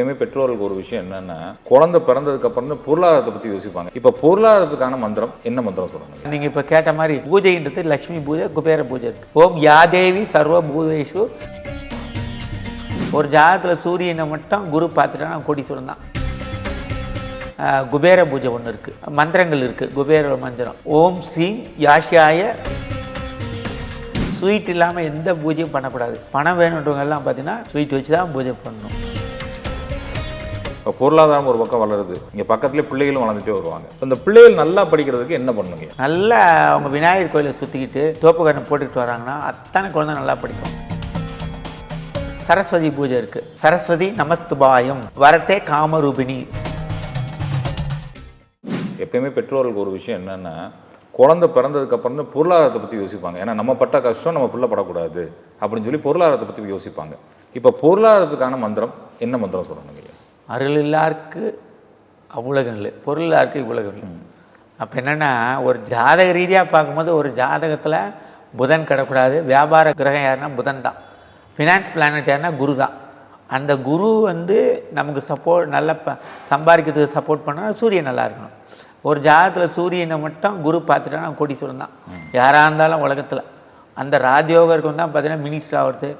எப்பயுமே பெற்றோர்களுக்கு ஒரு விஷயம் என்னன்னா குழந்தை பிறந்ததுக்கு அப்புறம் தான் பொருளாதாரத்தை பத்தி யோசிப்பாங்க. இப்ப பொருளாதாரத்துக்கான மந்திரம் என்ன மந்திரம் சொல்லுங்க நீங்கள் இப்போ கேட்ட மாதிரி பூஜைன்றது லக்ஷ்மி பூஜை குபேர பூஜை இருக்கு. ஓம் யாதேவி சர்வ பூதேஷு. ஒரு ஜாதகத்தில் சூரியனை மட்டும் குரு பார்த்துட்டா நான் சொல்லலாம் குபேர பூஜை ஒன்று இருக்குது மந்திரங்கள் இருக்குது குபேர மந்திரம். ஓம் ஸ்ரீம் யாஷியாய. ஸ்வீட் இல்லாமல் எந்த பூஜையும் பண்ணக்கூடாது. பணம் வேணுன்றவங்க எல்லாம் பார்த்தீங்கன்னா ஸ்வீட் வச்சு தான் பூஜை பண்ணணும். இப்போ பொருளாதாரம் ஒரு பக்கம் வளருது. இங்க பக்கத்துல பிள்ளைகளும் வளர்ந்துட்டே வருவாங்க. இந்த பிள்ளைகள் நல்லா படிக்கிறதுக்கு என்ன பண்ணுங்க நல்லா அவங்க விநாயகர் கோயிலை சுற்றிக்கிட்டு தோப்புக்கரணம் போட்டுக்கிட்டு வராங்கன்னா அத்தனை குழந்தை நல்லா படிக்கும். சரஸ்வதி பூஜை இருக்குது சரஸ்வதி நமஸ்துபாயம். வரத்தே காமரூபிணி. எப்பயுமே பெற்றோர்களுக்கு ஒரு விஷயம் என்னன்னா குழந்தை பிறந்ததுக்கு அப்புறம் தான் பொருளாதாரத்தை பத்தி யோசிப்பாங்க. ஏன்னா நம்ம பட்ட கஷ்டம் நம்ம பிள்ளை படக்கூடாது அப்படின்னு சொல்லி பொருளாதாரத்தை பத்தி யோசிப்பாங்க. இப்ப பொருளாதாரத்துக்கான மந்திரம் என்ன மந்திரம் சொல்லணுங்க? அருளில்லாருக்கு அருள் அவ்வுலகம் இல்லை பொருள் இவ்வுலகம் இல்லை. அப்போ என்னென்னா ஒரு ஜாதக ரீதியாக பார்க்கும்போது ஒரு ஜாதகத்தில் புதன் கிடக்கூடாது வியாபார கிரகம் யாருன்னா புதன் தான். ஃபினான்ஸ் பிளானட் யாருன்னா குரு தான். அந்த குரு வந்து நமக்கு சப்போர்ட் நல்ல ப சம்பாதிக்கிறதுக்கு சப்போர்ட் பண்ணால் சூரியன் நல்லா இருக்கணும். ஒரு ஜாதகத்தில் சூரியனை மட்டும் குரு பார்த்துட்டா கோடீஸ்வரன் தான். யாராக இருந்தாலும் உலகத்தில். அந்த ராஜயோகம் இருக்கும் தான் பார்த்தீங்கன்னா மினிஸ்டர் ஆகிறது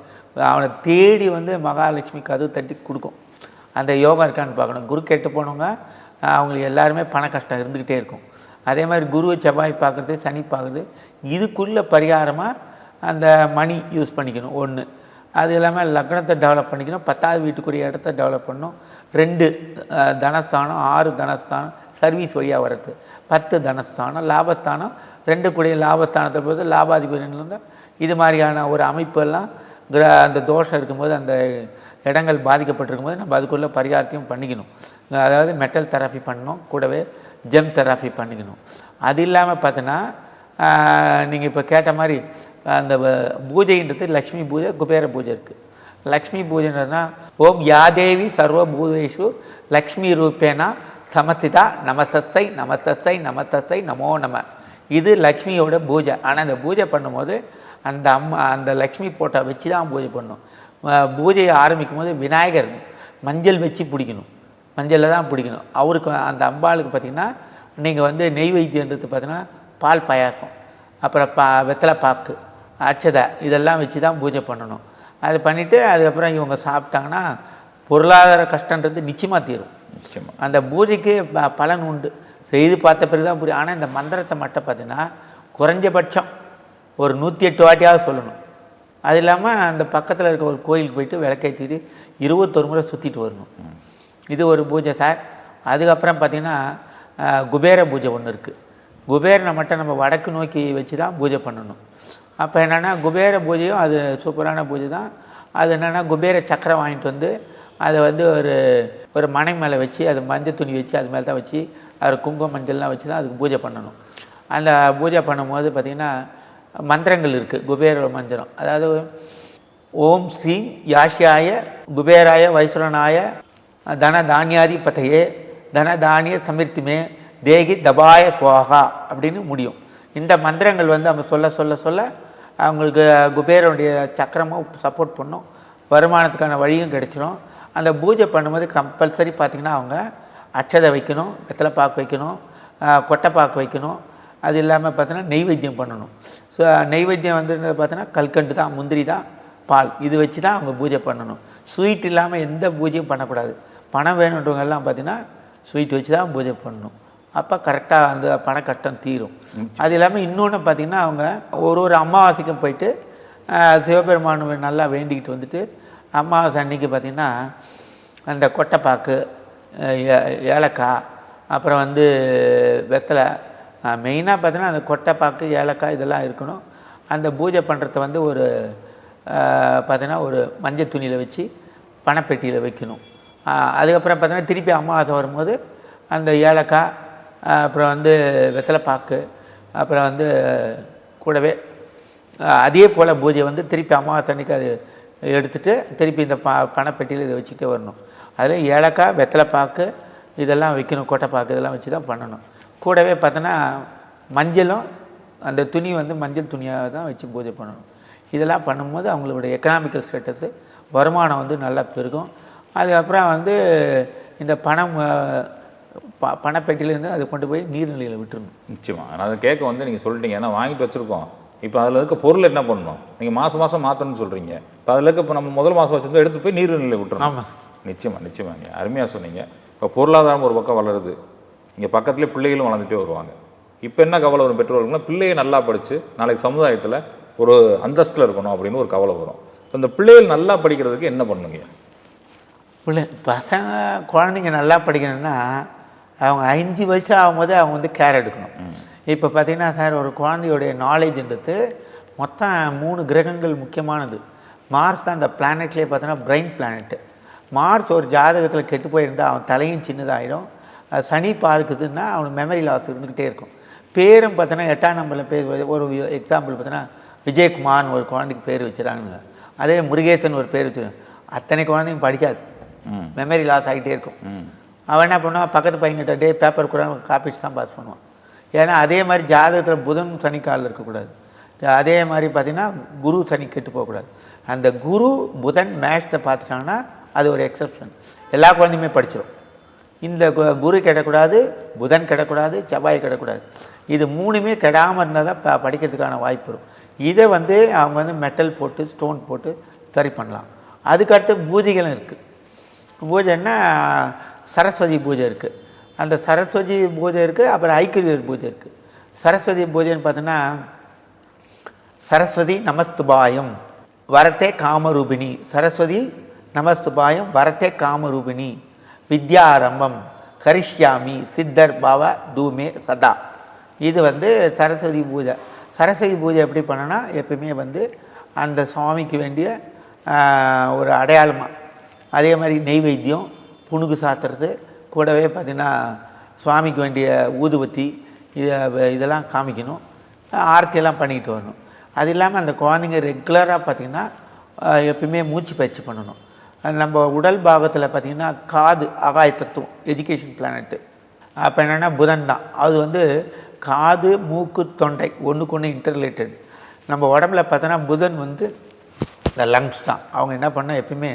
அவனை தேடி வந்து மகாலட்சுமி கதவு தட்டி கொடுக்கும். அந்த யோகம் இருக்கான்னு பார்க்கணும். குரு கெட்டு போனவங்க அவங்களுக்கு எல்லாருமே பண கஷ்டம் இருந்துக்கிட்டே இருக்கும். அதே மாதிரி குருவை செவ்வாய் பார்க்குறது சனி பார்க்குறது இதுக்குள்ள பரிகாரமாக அந்த மணி யூஸ் பண்ணிக்கணும். ஒன்று அது இல்லாமல் லக்னத்தை டெவலப் பண்ணிக்கணும். பத்தாவது வீட்டுக்குரிய இடத்த டெவலப் பண்ணணும். ரெண்டு தனஸ்தானம் ஆறு தனஸ்தானம் சர்வீஸ் வழியாக வர்றது. பத்து தனஸ்தானம் லாபஸ்தானம் ரெண்டு கூடிய லாபஸ்தானத்தை பொறுத்து லாபாதிபதி இது மாதிரியான ஒரு அமைப்பெல்லாம் கிர அந்த தோஷம் இருக்கும்போது அந்த இடங்கள் பாதிக்கப்பட்டிருக்கும் போது நம்ம அதுக்குள்ளே பரிகாரத்தையும் பண்ணிக்கணும். அதாவது மெட்டல் தெரப்பி பண்ணணும் கூடவே ஜெம் தெரப்பி பண்ணிக்கணும். அது இல்லாமல் பார்த்தோன்னா நீங்கள் இப்போ கேட்ட மாதிரி அந்த பூஜைன்றது லக்ஷ்மி பூஜை குபேர பூஜை இருக்குது லக்ஷ்மி பூஜைன்றதுனா ஓம் யாதேவி சர்வ பூதேஷு லக்ஷ்மி ரூபேனா சமஸ்திதா நமசஸ்தை நமசஸ்தை நமசஸ்தை நமோ நம. இது லக்ஷ்மியோட பூஜை. ஆனால் அந்த பூஜை பண்ணும்போது அந்த அம்மா அந்த லக்ஷ்மி போட்டோ வச்சு தான் பூஜை பண்ணும். பூஜையை ஆரம்பிக்கும் போது விநாயகர் மஞ்சள் வச்சு பிடிக்கணும். மஞ்சளில் தான் பிடிக்கணும். அவருக்கு அந்த அம்பாளுக்கு பார்த்திங்கன்னா நீங்கள் வந்து நெய் வைத்தியன்றது பார்த்தீங்கன்னா பால் பாயாசம் அப்புறம் பா வெத்தலை பாக்கு அச்சதை இதெல்லாம் வச்சு தான் பூஜை பண்ணணும். அது பண்ணிவிட்டு அதுக்கப்புறம் இவங்க சாப்பிட்டாங்கன்னா பொருளாதார கஷ்டன்றது நிச்சயமாக தீரும். நிச்சயமா. அந்த பூஜைக்கு ப- பலன் உண்டு. செய்து பார்த்த பிறகு தான் புரியும். ஆனால் இந்த மந்திரத்தை மட்டும் பார்த்தீங்கன்னா குறைஞ்சபட்சம் ஒரு நூற்றி எட்டு வாட்டியாவது சொல்லணும். அது இல்லாமல் அந்த பக்கத்தில் இருக்க ஒரு கோயிலுக்கு போயிட்டு விளக்கேற்றிட்டு இருபத்தொரு முறை சுற்றிட்டு வரணும். இது ஒரு பூஜை சார். அதுக்கப்புறம் பார்த்திங்கன்னா குபேர பூஜை ஒன்று இருக்குது குபேரனை மட்டும் நம்ம வடக்கு நோக்கி வச்சு தான் பூஜை பண்ணணும். அப்போ என்னென்னா குபேர பூஜையும் அது சூப்பரான பூஜை தான். அது என்னென்னா குபேர சக்கரம் வாங்கிட்டு வந்து அதை வந்து ஒரு ஒரு மனை மேலே வச்சு அது மஞ்சள் துணி வச்சு அது மேலே தான் வச்சு அவர் குங்கும மஞ்சள்லாம் வச்சு தான் அதுக்கு பூஜை பண்ணணும். அந்த பூஜை பண்ணும்போது பார்த்திங்கன்னா மந்திரங்கள் இருக்குது குபேர மந்திரம். அதாவது ஓம் ஸ்ரீம் யாஷியாய குபேராய வைஸ்வரனாய தன தானியாதிபதையே தன தானிய சமிர்த்திமே தேகி தபாய சுவாகா அப்படின்னு முடியும். இந்த மந்திரங்கள் வந்து அவங்க சொல்ல சொல்ல சொல்ல அவங்களுக்கு குபேரனுடைய சக்கரமும் சப்போர்ட் பண்ணும். வருமானத்துக்கான வழியும் கிடைச்சிரும். அந்த பூஜை பண்ணும்போது கம்பல்சரி பார்த்திங்கன்னா அவங்க அட்சதை வைக்கணும் வெத்தலை பாக்கு வைக்கணும் கொட்டை கொட்டைப்பாக்கு வைக்கணும் அது இல்லாமல் பார்த்தீங்கன்னா நெய்வேத்தியம் பண்ணணும். ஸோ நெய்வேத்தியம் வந்து பார்த்தீங்கன்னா கல்கண்டு தான் முந்திரி தான் பால். இது வச்சு தான் அவங்க பூஜை பண்ணணும். ஸ்வீட் இல்லாமல் எந்த பூஜையும் பண்ணக்கூடாது. பணம் வேணுன்றவங்க எல்லாம் பார்த்தீங்கன்னா ஸ்வீட் வச்சு தான் பூஜை பண்ணணும். அப்போ கரெக்டாக அந்த பண கஷ்டம் தீரும். அது இல்லாமல் இன்னொன்று பார்த்திங்கன்னா அவங்க ஒரு ஒரு அமாவாசைக்கும் போயிட்டு சிவபெருமான் நல்லா வேண்டிக்கிட்டு வந்துட்டு அமாவாசை அன்னைக்கு பார்த்திங்கன்னா அந்த கொட்டைப்பாக்கு ஏலக்காய் அப்புறம் வந்து வெத்தலை மெயினாக பார்த்தீங்கன்னா அந்த கொட்டைப்பாக்கு ஏலக்காய் இதெல்லாம் இருக்கணும். அந்த பூஜை பண்ணுறத வந்து ஒரு பார்த்தீங்கன்னா ஒரு மஞ்சள் துணியில் வச்சு பணப்பெட்டியில் வைக்கணும். அதுக்கப்புறம் பார்த்தீங்கன்னா திருப்பி அமாவாசை வரும்போது அந்த ஏலக்காய் அப்புறம் வந்து வெத்தலைப்பாக்கு அப்புறம் வந்து கூடவே அதே போல் பூஜை வந்து திருப்பி அமாவாசை அன்னைக்கு அது எடுத்துகிட்டு திருப்பி இந்த ப பணப்பெட்டியில் இதை வச்சுக்கிட்டே வரணும். அதில் ஏலக்காய் வெத்தலைப்பாக்கு இதெல்லாம் வைக்கணும். கொட்டைப்பாக்கு இதெல்லாம் வச்சு தான் பண்ணணும். கூடவே பார்த்தோன்னா மஞ்சளும் அந்த துணி வந்து மஞ்சள் துணியாக தான் வச்சு பூஜை பண்ணணும். இதெல்லாம் பண்ணும்போது அவங்களோட எக்கனாமிக்கல் ஸ்டேட்டஸு வருமானம் வந்து நல்லா பெருகும். அதுக்கப்புறம் வந்து இந்த பணம் ப பணப்பெட்டியிலேருந்து அதை கொண்டு போய் நீர்நிலையில் விட்டுறணும். நிச்சயமா. நான் அதை கேட்க வந்து நீங்கள் சொல்லிட்டீங்க. ஏன்னா வாங்கிட்டு வச்சுருக்கோம். இப்போ அதில் இருக்க பொருள் என்ன பண்ணணும்? நீங்கள் மாதம் மாதம் மாற்றணும்னு சொல்கிறீங்க இப்போ அதில் இருக்க இப்போ நம்ம முதல் மாதம் வச்சிருந்தா எடுத்து போய் நீர்நிலை விட்டுறணும். ஆமாம் நிச்சயமா நிச்சயமாங்க அருமையாக சொன்னீங்க. இப்போ பொருளாதாரம் ஒரு பக்கம் வளருது. இங்கே பக்கத்துலேயே பிள்ளைகளும் வளர்ந்துட்டே வருவாங்க. இப்போ என்ன கவலை வரும் பெற்றோர்களுக்குன்னா பிள்ளையை நல்லா படித்து நாளைக்கு சமுதாயத்தில் ஒரு அந்தஸ்தில் இருக்கணும் அப்படின்னு ஒரு கவலை வரும். இந்த பிள்ளைகள் நல்லா படிக்கிறதுக்கு என்ன பண்ணுங்க? பிள்ளை பசங்க குழந்தைங்க நல்லா படிக்கணும்னா அவங்க அஞ்சு வயசு ஆகும்போது அவங்க வந்து கேர் எடுக்கணும். இப்போ பார்த்தீங்கன்னா சார் ஒரு குழந்தையோடைய நாலேஜ்ன்றது மொத்தம் மூணு கிரகங்கள் முக்கியமானது. மார்ஸ் தான் அந்த பிளானட்லேயே பார்த்தோன்னா பிரைன் பிளானெட்டு மார்ஸ் ஒரு ஜாதகத்தில் கெட்டு போயிருந்தா அவன் தலையும் சின்னதாகிடும் சனி பார்க்குதுன்னா அவனுக்கு மெமரி லாஸ் இருந்துக்கிட்டே இருக்கும். பேரும் பார்த்தோன்னா எட்டாம் நம்பரில் பேர் ஒரு எக்ஸாம்பிள் பார்த்தோன்னா விஜயகுமார்னு ஒரு குழந்தைக்கு பேர் வச்சுறாங்க அதே முருகேசன் ஒரு பேர் வச்சுருக்காங்க அத்தனை குழந்தைங்க படிக்காது. மெமரி லாஸ் ஆகிட்டே இருக்கும். அவன் என்ன பண்ணுவான்? பக்கத்து பையன்கிட்ட டே பேப்பர் கூட காப்பீஸ் தான் பாஸ் பண்ணுவான். ஏன்னா அதே மாதிரி ஜாதகத்தில் புதன் சனி காலில் இருக்கக்கூடாது அதே மாதிரி பார்த்திங்கன்னா குரு சனி கெட்டு போகக்கூடாது. அந்த குரு புதன் மேட்ச்சை பார்த்துட்டாங்கன்னா அது ஒரு எக்ஸப்ஷன் எல்லா குழந்தையுமே படிச்சிடும் இந்த கு- குரு கெடக்கூடாது புதன் கெடக்கூடாது செவ்வாய் கெடக்கூடாது. இது மூணுமே கெடாமல் இருந்தால் தான் ப படிக்கிறதுக்கான வாய்ப்பு வரும் இதை வந்து அவங்க வந்து மெட்டல் போட்டு ஸ்டோன் போட்டு சரி பண்ணலாம். அதுக்கடுத்து பூஜைகளும் இருக்குது பூஜைன்னா சரஸ்வதி பூஜை இருக்குது அந்த சரஸ்வதி பூஜை இருக்குது அப்புறம் ஐக்கிரியர் பூஜை இருக்குது சரஸ்வதி பூஜைன்னு பார்த்தோன்னா சரஸ்வதி நமஸ்துபாயம் வரத்தே காமரூபிணி. சரஸ்வதி நமஸ்துபாயம் வரத்தே காமரூபிணி. வித்யாரம்பம் கரிஷ்யாமி சித்தர் பவ தூமே சதா. இது வந்து சரஸ்வதி பூஜை. சரஸ்வதி பூஜை எப்படி பண்ணனா எப்பயுமே வந்து அந்த சுவாமிக்கு வேண்டிய ஒரு அடையாளமாக அதே மாதிரி நெய்வேத்தியம் புணுகு சாத்துறது கூடவே பார்த்திங்கன்னா சுவாமிக்கு வேண்டிய ஊதுபத்தி இதை இதெல்லாம் காமிக்கணும். ஆர்த்தியெல்லாம் பண்ணிக்கிட்டு வரணும். அது இல்லாமல் அந்த குழந்தைங்க ரெகுலராக பார்த்திங்கன்னா எப்பயுமே மூச்சு பயிற்சி பண்ணணும். நம்ம உடல் பாகத்தில் பார்த்திங்கன்னா காது ஆகாய தத்துவம் எஜுகேஷன் பிளானட்டு அப்போ என்னென்னா புதன் தான். அது வந்து காது மூக்கு தொண்டை ஒன்றுக்கு ஒன்று இன்டர்ரிலேட்டட் நம்ம உடம்புல பார்த்தோன்னா புதன் வந்து இந்த லங்ஸ் தான். அவங்க என்ன பண்ணால் எப்பயுமே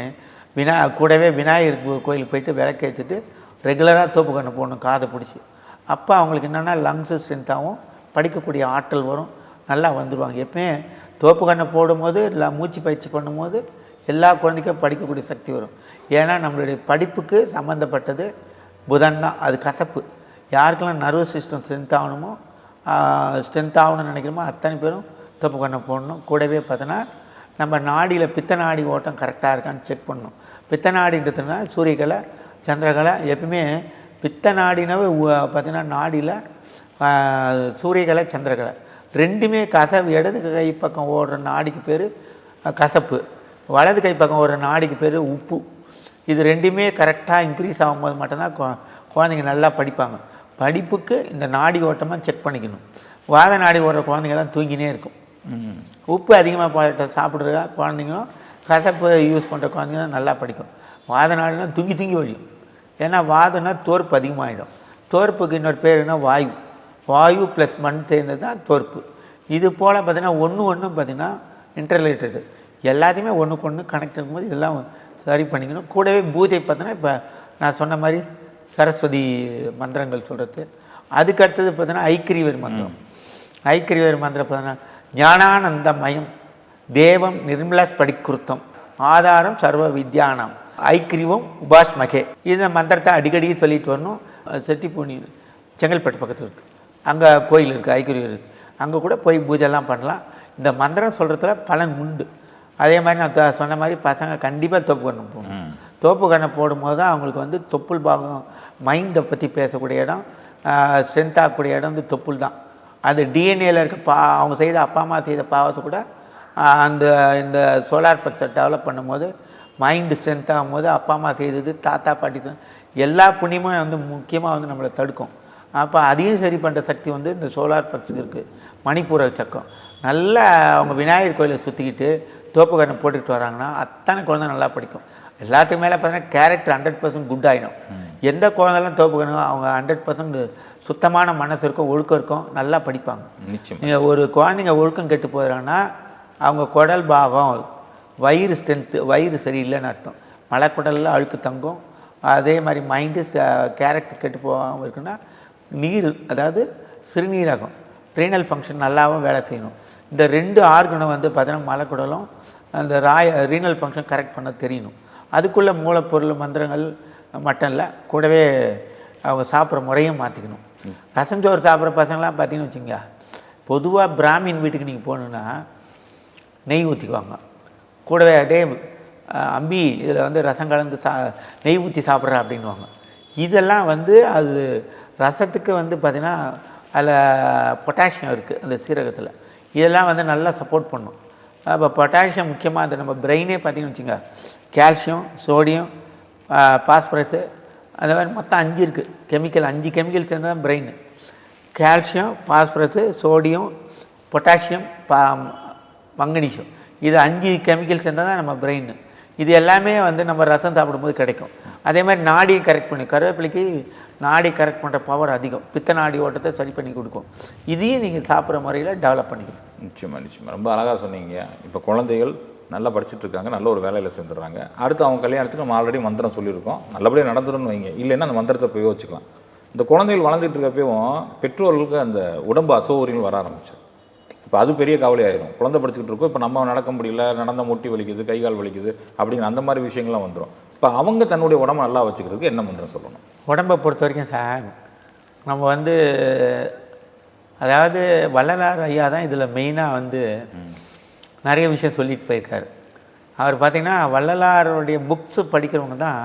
வினா கூடவே விநாயகர் கோ- கோயிலுக்கு போயிட்டு விளக்கேற்றிட்டு ரெகுலராக தோப்பு கண்ணு போடணும் காதை பிடிச்சி. அப்போ அவங்களுக்கு என்னென்னா லங்ஸு ஸ்ட்ரென்த்தாகவும் படிக்கக்கூடிய ஆற்றல் வரும் நல்லா வந்துடுவாங்க எப்பயுமே தோப்பு கண்ணை போடும்போது இல்லை மூச்சு பயிற்சி பண்ணும்போது எல்லா குழந்தைக்கும் படிக்கக்கூடிய சக்தி வரும். ஏன்னா நம்மளுடைய படிப்புக்கு சம்மந்தப்பட்டது புதன் தான். அது கசப்பு. யாருக்கெல்லாம் நர்வஸ் சிஸ்டம் ஸ்ட்ரென்த் ஆகணுமோ ஸ்ட்ரென்த் ஆகணும்னு நினைக்கிறோமோ அத்தனை பேரும் தப்பு கண்ணை போடணும். கூடவே பார்த்தோன்னா நம்ம நாடியில் பித்த நாடி ஓட்டம் கரெக்டாக இருக்கான்னு செக் பண்ணணும். பித்த நாடின்றதுனா சூரியகலை சந்திரகலை எப்பவுமே பித்த நாடினாவே பார்த்திங்கன்னா நாடியில் சூரியகலை சந்திரகலை. ரெண்டுமே கசவு இடது கை பக்கம் ஓடுற நாடிக்கு பேர் கசப்பு. வலது கை பக்கம் ஓடுற நாடிக்கு பேர் உப்பு. இது ரெண்டுமே கரெக்டாக இன்க்ரீஸ் ஆகும்போது மட்டும்தான் குழந்தைங்க நல்லா படிப்பாங்க. படிப்புக்கு இந்த நாடி ஓட்டமாக செக் பண்ணிக்கணும். வாத நாடி ஓடுற குழந்தைங்கலாம் தூங்கினே இருக்கும். உப்பு அதிகமாக போட்ட சாப்பிட்ற குழந்தைங்களும் கசப்பு யூஸ் பண்ணுற குழந்தைங்களும் நல்லா படிக்கும். வாத நாடுனா தூங்கி தூங்கி வழியும் ஏன்னா வாதம்னா தோற்பு அதிகமாகிடும் தோற்புக்கு இன்னொரு பேர் என்ன? வாயு. வாயு ப்ளஸ் மண் சேர்ந்தது தான் தோற்பு. இது போல் பார்த்தீங்கன்னா ஒன்று ஒன்று பார்த்தீங்கன்னா இன்டர்ரிலேட்டடு எல்லாத்தையுமே ஒன்றுக்கு ஒன்று கனெக்ட் இருக்கும்போது இதெல்லாம் சரி பண்ணிக்கணும். கூடவே பூஜை பார்த்தோன்னா இப்போ நான் சொன்ன மாதிரி சரஸ்வதி மந்திரங்கள் சொல்கிறது அதுக்கு அடுத்தது பார்த்தீங்கன்னா ஐக்கிரியவர் மந்திரம். ஐக்கிரியவர் மந்திரம் பார்த்தீங்கன்னா ஞானானந்தமயம் தேவம் நிர்மலா ஸ்படிக்குருத்தம் ஆதாரம் சர்வ வித்யானம் ஐக்கிரிவம் உபாஸ்மகே. இந்த மந்திரத்தை அடிக்கடி சொல்லிட்டு வரணும். செட்டிப்பூனி செங்கல்பட்டு பக்கத்தில் இருக்குது அங்கே கோயில் இருக்குது ஐக்கிரியர் இருக்குது அங்கே கூட போய் பூஜைலாம் பண்ணலாம். இந்த மந்திரம் சொல்கிறதுல பலன் உண்டு. அதே மாதிரி நான் த- சொன்ன மாதிரி பசங்க கண்டிப்பாக தோப்பு கண்ணு போகணும் தோப்பு கண்ணை போடும்போது தான் அவங்களுக்கு வந்து தொப்புள் பாகம் மைண்டை பற்றி பேசக்கூடிய இடம் ஸ்ட்ரென்த் ஆகக்கூடிய இடம் வந்து தொப்புள் தான். அது டிஎன்ஏல இருக்க பா அவங்க செய்த அப்பா அம்மா செய்த பாவத்தை கூட அந்த இந்த சோலார் ஃப்ளெக்ஸை டெவலப் பண்ணும்போது மைண்டு ஸ்ட்ரென்த் ஆகும்போது அப்பா அம்மா செய்தது தாத்தா பாட்டி எல்லா புண்ணியமும் வந்து முக்கியமாக வந்து நம்மளை தடுக்கும். அப்போ அதையும் சரி பண்ணுற சக்தி வந்து இந்த சோலார் ஃப்ளெக்ஸுக்கு இருக்குது மணிப்பூர சக்கம். நல்லா அவங்க விநாயகர் கோயிலை சுற்றிக்கிட்டு தோப்புக்கரணை போட்டுக்கிட்டு வராங்கன்னா அத்தனை குழந்தை நல்லா படிக்கும். எல்லாத்துக்கு மேலே பார்த்தீங்கன்னா கேரக்டர் ஹண்ட்ரட் பர்சன்ட் குட் ஆகிடும் எந்த குழந்தைலாம் தோப்புக்கணும் அவங்க ஹண்ட்ரட் பர்சன்ட் சுத்தமான மனசு இருக்கும் ஒழுக்கம் இருக்கும் நல்லா படிப்பாங்க. நிச்சயம். நீங்கள் ஒரு குழந்தைங்க ஒழுக்கம் கெட்டு போயிடறாங்கன்னா அவங்க குடல் பாகம் வயிறு ஸ்ட்ரென்த்து வயிறு சரியில்லைன்னு அர்த்தம். மலைக்குடலில் அழுக்கு தங்கும். அதே மாதிரி மைண்டு கேரக்டர் கெட்டு போகாமல் இருக்குன்னா நீர் அதாவது சிறுநீரகம் ரீனல் ஃபங்க்ஷன் நல்லாவும் வேலை செய்யணும். இந்த ரெண்டு ஆர்கனும் வந்து பார்த்தீங்கன்னா மலக்குடலும் அந்த ராய ரீனல் ஃபங்க்ஷன் கரெக்ட் பண்ண தெரியணும். அதுக்குள்ளே மூலப்பொருள் மந்திரங்கள் மட்டும் இல்லை கூடவே அவங்க சாப்பிட்ற முறையும் மாற்றிக்கணும் ரசம் சோறு சாப்பிட்ற பசங்களாம் பார்த்தீங்கன்னு வச்சுங்க பொதுவாக பிராமின் வீட்டுக்கு நீங்கள் போகணுன்னா நெய் ஊற்றிக்குவாங்க கூடவே டே அம்பி இதில் வந்து ரசம் கலந்து சா நெய் ஊற்றி சாப்பிட்றா அப்படின்வாங்க இதெல்லாம் வந்து அது ரசத்துக்கு வந்து பார்த்திங்கன்னா அதில் பொட்டாசியம் இருக்குது அந்த சீரகத்தில். இதெல்லாம் வந்து நல்லா சப்போர்ட் பண்ணும். அப்போ பொட்டாசியம் முக்கியமாக அந்த நம்ம பிரெயினே பார்த்தீங்கன்னு வச்சுங்க கால்சியம் சோடியம் பாஸ்பரஸு அந்த மாதிரி மொத்தம் அஞ்சு இருக்குது கெமிக்கல் அஞ்சு கெமிக்கல் சேர்ந்து தான் brain calcium phosphorus sodium potassium பா மங்கனீசியம் இது அஞ்சு கெமிக்கல் சேர்ந்தால் தான் நம்ம பிரெயின் இது எல்லாமே வந்து நம்ம ரசம் சாப்பிடும்போது கிடைக்கும். அதே மாதிரி நாடியை கரெக்ட் பண்ணி. கருவேப்பிலைக்கு நாடி கரெக்ட் பண்ணுற பவர் அதிகம். பித்த நாடி ஓட்டத்தை சரி பண்ணி கொடுக்கும். இதையும் நீங்கள் சாப்பிட்ற முறையில் டெவலப் பண்ணிக்கணும். நிச்சயமாக நிச்சயமாக ரொம்ப அழகாக சொன்னீங்க. இப்போ குழந்தைகள் நல்லா படிச்சுட்டு இருக்காங்க நல்ல ஒரு வேலையில் சேர்ந்துடுறாங்க. அடுத்து அவங்க கல்யாணத்துக்கு நம்ம ஆல்ரெடி மந்திரம் சொல்லியிருக்கோம். நல்லபடியாக நடந்துடும் வைங்க. இல்லைன்னா அந்த மந்திரத்தை பிரயோகிச்சுக்கலாம் இந்த குழந்தைகள் வளர்ந்துட்டு இருக்கப்பவும் பெற்றோர்களுக்கு அந்த உடம்பு அசௌகரியங்கள் வர ஆரம்பிச்சு இப்போ அது பெரிய கவலையாயிரும் குழந்தை படிச்சுக்கிட்டு இருக்கோம் இப்போ நம்ம நடக்க முடியல நடந்த முட்டி வலிக்குது கை கால் வலிக்குது அப்படிங்கிற அந்த மாதிரி விஷயங்கள்லாம் வந்துடும் இப்போ அவங்க தன்னுடைய உடம்பை நல்லா வச்சுக்கிறதுக்கு என்ன மந்திரம் சொல்லணும்? உடம்பை பொறுத்த வரைக்கும் சார் நம்ம வந்து அதாவது வள்ளலார் ஐயா தான் இதில் மெயினாக வந்து நிறைய விஷயம் சொல்லிட்டு போயிருக்காரு. அவர் பார்த்திங்கன்னா வள்ளலாருடைய புக்ஸு படிக்கிறவங்க தான்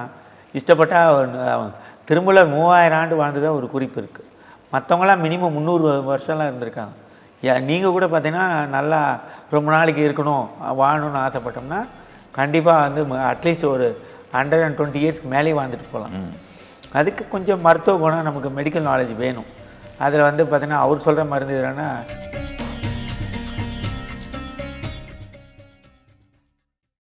இஷ்டப்பட்டால் திருமூலர் மூவாயிரம் ஆண்டு வாழ்ந்ததாக ஒரு குறிப்பு இருக்குது மற்றவங்களாம் மினிமம் முந்நூறு வருஷம்லாம் இருந்திருக்காங்க. நீங்கள் கூட பார்த்தீங்கன்னா நல்லா ரொம்ப நாளைக்கு இருக்கணும் வாழணும்னு ஆசைப்பட்டோம்னா கண்டிப்பாக வந்து அட்லீஸ்ட் ஒரு ஹண்ட்ரட் அண்ட் டுவெண்ட்டி இயர்ஸ்க்கு மேலே வாழ்ந்துட்டு போகலாம். அதுக்கு கொஞ்சம் மருத்துவ குணம் நமக்கு மெடிக்கல் நாலேஜ் வேணும். அதில் வந்து பார்த்திங்கன்னா அவர் சொல்கிற மருந்து என்னென்னா